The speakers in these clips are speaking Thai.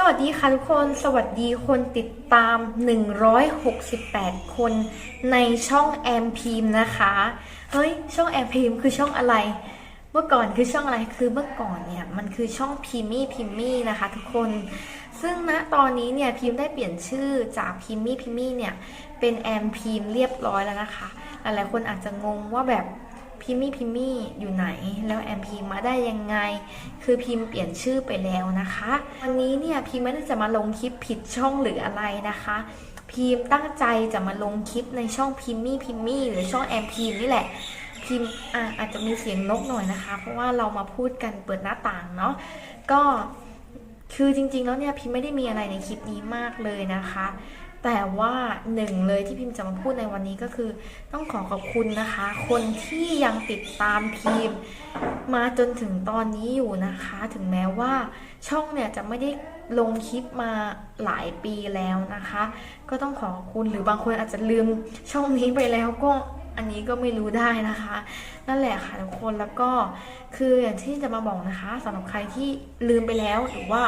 สวัสดีค่ะทุกคน สวัสดีคนติดตาม 168 คนในช่องแอมพีมนะคะ เฮ้ย ช่องแอมพีมคือช่องอะไร เมื่อก่อนคือช่องอะไร คือเมื่อก่อนเนี่ยมันคือช่องพิมมี่พิมมี่นะคะทุกคน ซึ่งณตอนนี้เนี่ยพิมได้เปลี่ยนชื่อจากพิมมี่พิมมี่เนี่ยเป็นแอมพีมเรียบร้อยแล้วนะคะ หลายๆคนอาจจะงงว่าแบบ พิมมี่พิมมี่อยู่ไหน แล้วแอมพิมมาได้ยังไง คือพิมพ์เปลี่ยนชื่อไปแล้วนะคะ วันนี้เนี่ยพิมไม่ได้จะมาลงคลิปผิดช่องหรืออะไรนะคะ พิมตั้งใจจะมาลงคลิปในช่องพิมมี่พิมมี่หรือช่องแอมพิมนี่แหละพิมอะอาจจะมีเสียงนกหน่อยนะคะ เพราะว่าเรามาพูดกันเปิดหน้าต่างเนาะก็คือจริงๆแล้วเนี่ยพิมไม่ได้มีอะไรในคลิปนี้มากเลยนะคะ แต่ว่าหนึ่งเลยที่พิมพ์จะมาพูดในวันนี้ก็คือ ต้องขอขอบคุณนะคะ คนที่ยังติดตามพิมพ์ มาจนถึงตอนนี้อยู่นะคะ ถึงแม้ว่าช่องเนี่ยจะไม่ได้ลงคลิปมาหลายปีแล้วนะคะ ก็ต้องขอขอบคุณหรือบางคนอาจจะลืมช่องนี้ไปแล้วก็อันนี้ก็ไม่รู้ได้นะคะ นั่นแหละค่ะทุกคนแล้วก็คืออย่างที่จะมาบอกนะคะสำหรับใครที่ลืมไปแล้วหรือว่า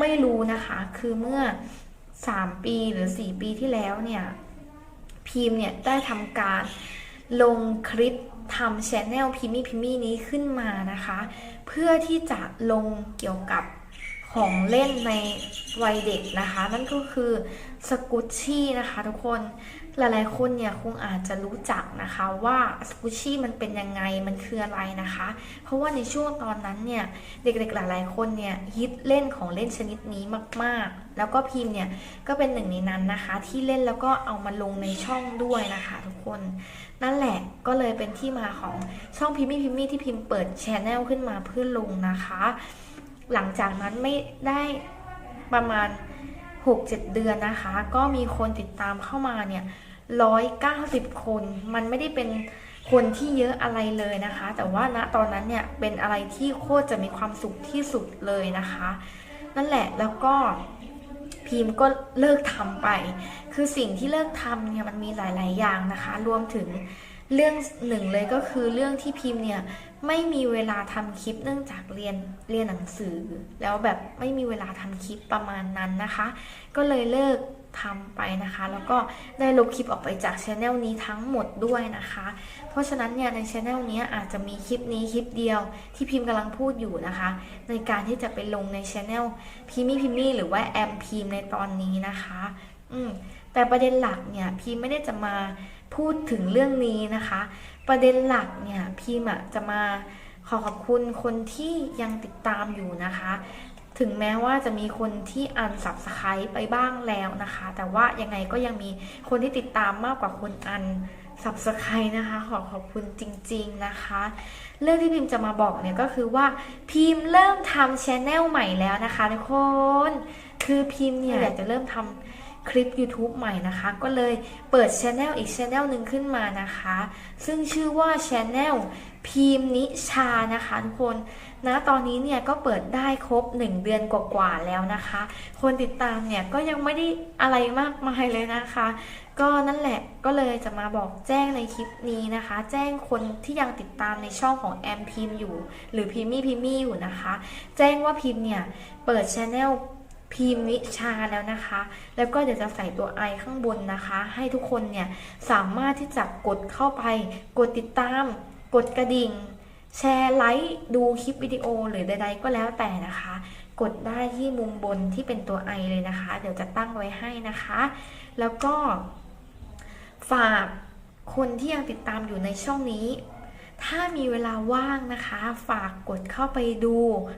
ไม่รู้นะคะ คือเมื่อ 3 ปีหรือ 4 ปีที่แล้วเนี่ยพิมเนี่ยได้ทำการลงคลิปทำชแนลพิมมี่พิมมี่นี้ขึ้นมานะคะ เพื่อที่จะลงเกี่ยวกับของเล่นใน วัยเด็กนะคะ นั่นก็คือสกุชชี่นะคะ ทุกคนหลายๆคนเนี่ยคงอาจจะรู้จักนะคะว่าสกุชชี่มันเป็นยังไงมันคืออะไรนะคะ เพราะว่าในช่วงตอนนั้นเนี่ยเด็กๆหลายๆคนเนี่ยฮิตเล่นของเล่นชนิดนี้มากๆ แล้วก็พิมพ์เนี่ยก็เป็นหนึ่งในนั้นนะคะ ที่เล่นแล้วก็เอามาลงในช่องด้วยนะคะ ทุกคนนั่นแหละก็เลยเป็นที่มาของช่องพิมมี่พิมมี่ที่พิมพ์เปิดชแนลขึ้นมาเพื่อลงนะคะ หลังจากนั้นไม่ได้ ประมาณ 6-7 เดือนนะคะ ก็มีคนติดตามเข้ามาเนี่ย190คน มันไม่ได้เป็นคนที่เยอะอะไรเลยนะคะ แต่ว่าณตอนนั้นเนี่ยเป็นอะไรที่โคตรจะมีความสุขที่สุดเลยนะคะ นั่นแหละแล้วก็พิมพ์ก็เลิกทำไป คือสิ่งที่เลิกทำเนี่ยมันมีหลาย ๆ อย่างนะคะ รวมถึงเรื่องหนึ่งเลยก็คือเรื่องที่พิมพ์เนี่ย ไม่มีเวลาทำคลิปเนื่องจากเรียนเรียนหนังสือ แล้วแบบไม่มีเวลาทำคลิปประมาณนั้นนะคะ ก็เลยเลิกทำไปนะคะ แล้วก็ได้ลบคลิปออกไปจากช anel นี้ทั้งหมดด้วยนะคะ เพราะฉะนั้นเนี่ยในช anel นี้อาจจะมีคลิปนี้คลิปเดียวที่พิมพ์กำลังพูดอยู่นะคะ ในการที่จะไปลงในช anel พิมมี่พิมมี่หรือว่าแอมพิมในตอนนี้นะคะ อืมแต่ประเด็นหลักเนี่ยพิมไม่ได้จะมา พูดถึงเรื่องนี้นะคะ ประเด็นหลักเนี่ยพิมอะจะมาขอขอบคุณคนที่ยังติดตามอยู่นะคะ ถึงแม้ว่าจะมีคนที่อันสับสไครไปบ้างแล้วนะคะ แต่ว่ายังไงก็ยังมีคนที่ติดตามมากกว่าคนอันสับสไครนะคะ ขอขอบคุณจริง ๆนะคะ เรื่องที่พิมจะมาบอกเนี่ยก็คือว่าพิมเริ่มทำชแนลใหม่แล้วนะคะทุกคน คือพิมเนี่ยอยากจะเริ่มทำ คลิป YouTube ใหม่นะคะ ก็เลยเปิดช anel อีกช anel หนึ่งขึ้นมานะคะ ซึ่งชื่อว่าช anel พิมนิชานะคะทุกคนนะตอนนี้เนี่ยก็เปิดได้ครบ 1 เดือนกว่าๆแล้วนะคะ คนติดตามเนี่ยก็ยังไม่ได้อะไรมากมายเลยนะคะ ก็นั่นแหละก็เลยจะมาบอกแจ้งในคลิปนี้นะคะ แจ้งคนที่ยังติดตามในช่องของแอมพิมอยู่ หรือพิมมี่พิมมี่อยู่นะคะ แจ้งว่าพิมเนี่ยเปิดช anel พิมพ์วิชาแล้วนะคะ แล้วก็เดี๋ยวจะใส่ตัวไอข้างบนนะคะ ให้ทุกคนเนี่ยสามารถที่จะกดเข้าไป กดติดตาม กดกระดิ่ง แชร์ไลค์ดูคลิปวิดีโอหรือใด ๆ ก็แล้วแต่นะคะ กดได้ที่มุมบนที่เป็นตัวไอเลยนะคะ เดี๋ยวจะตั้งไว้ให้นะคะ แล้วก็ฝากคนที่ยังติดตามอยู่ในช่องนี้ ถ้ามีเวลาว่างนะคะ ฝากกดเข้าไปดู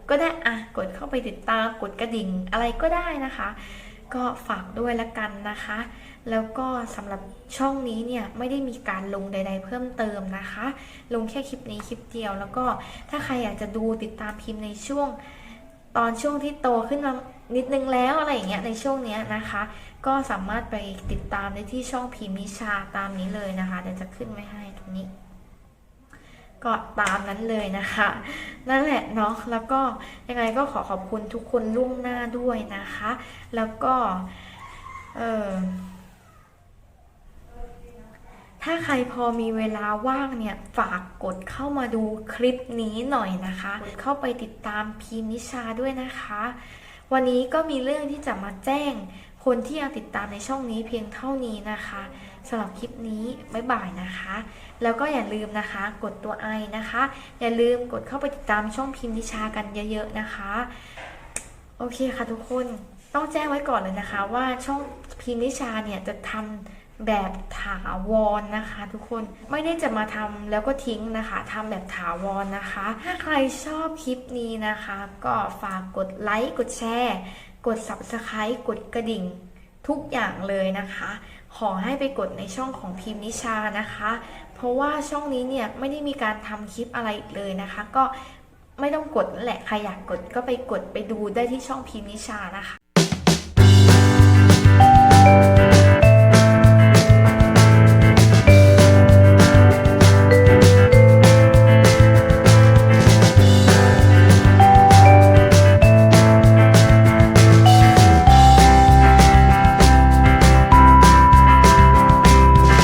ก็ได้อะกดเข้าไปติดตามกดกระดิ่งอะไรก็ได้นะคะ ก็ฝากด้วยละกันนะคะ แล้วก็สำหรับช่องนี้เนี่ยไม่ได้มีการลงใด ๆ เพิ่มเติมนะคะ ลงแค่คลิปนี้คลิปเดียว แล้วก็ถ้าใครอยากจะดูติดตามพิมพ์ในช่วง ตอนช่วงที่โตขึ้นมานิดนึงแล้วอะไรอย่างเงี้ยในช่วงเนี้ยนะคะ ก็สามารถไปติดตามได้ที่ช่องพิมพ์นิชาตามนี้เลยนะคะเดี๋ยวจะขึ้นไว้ให้ตรงนี้ ก็ตามนั้นเลยนะคะ นั่นแหละเนาะแล้วก็ยังไงก็ขอขอบคุณทุกคนล่วงหน้าด้วยนะคะ แล้วก็เออถ้าใครพอมีเวลาว่างเนี่ย ฝากกดเข้ามาดูคลิปนี้หน่อยนะคะ เข้าไปติดตามพีมนิชาด้วยนะคะ วันนี้ก็มีเรื่องที่จะมาแจ้งคนที่ยังติดตามในช่องนี้เพียงเท่านี้นะคะ สำหรับคลิปนี้บ๊ายบายนะคะ แล้วก็อย่าลืมนะคะ กดตัวไอนะคะ อย่าลืมกดเข้าไปติดตามช่องพิมพ์นิชากันเยอะๆนะคะ โอเคค่ะทุกคนต้องแจ้งไว้ก่อนเลยนะคะ ว่าช่องพิมพ์นิชาเนี่ยจะทำแบบถาวรนะคะ ทุกคนไม่ได้จะมาทำแล้วก็ทิ้งนะคะทำแบบถาวรนะคะ ถ้าใครชอบคลิปนี้นะคะ ก็ฝากกดไลค์กดแชร์ กด subscribe กดกระดิ่ง ทุกอย่างเลยนะคะ ขอให้ไปกดในช่องของพิมพ์นิชานะคะ เพราะว่าช่องนี้เนี่ยไม่ได้มีการทำคลิปอะไรอีกเลยนะคะ ก็ไม่ต้องกดนั่นแหละใครอยากกดก็ไปกดไปดูได้ที่ช่องพิมพ์นิชานะคะ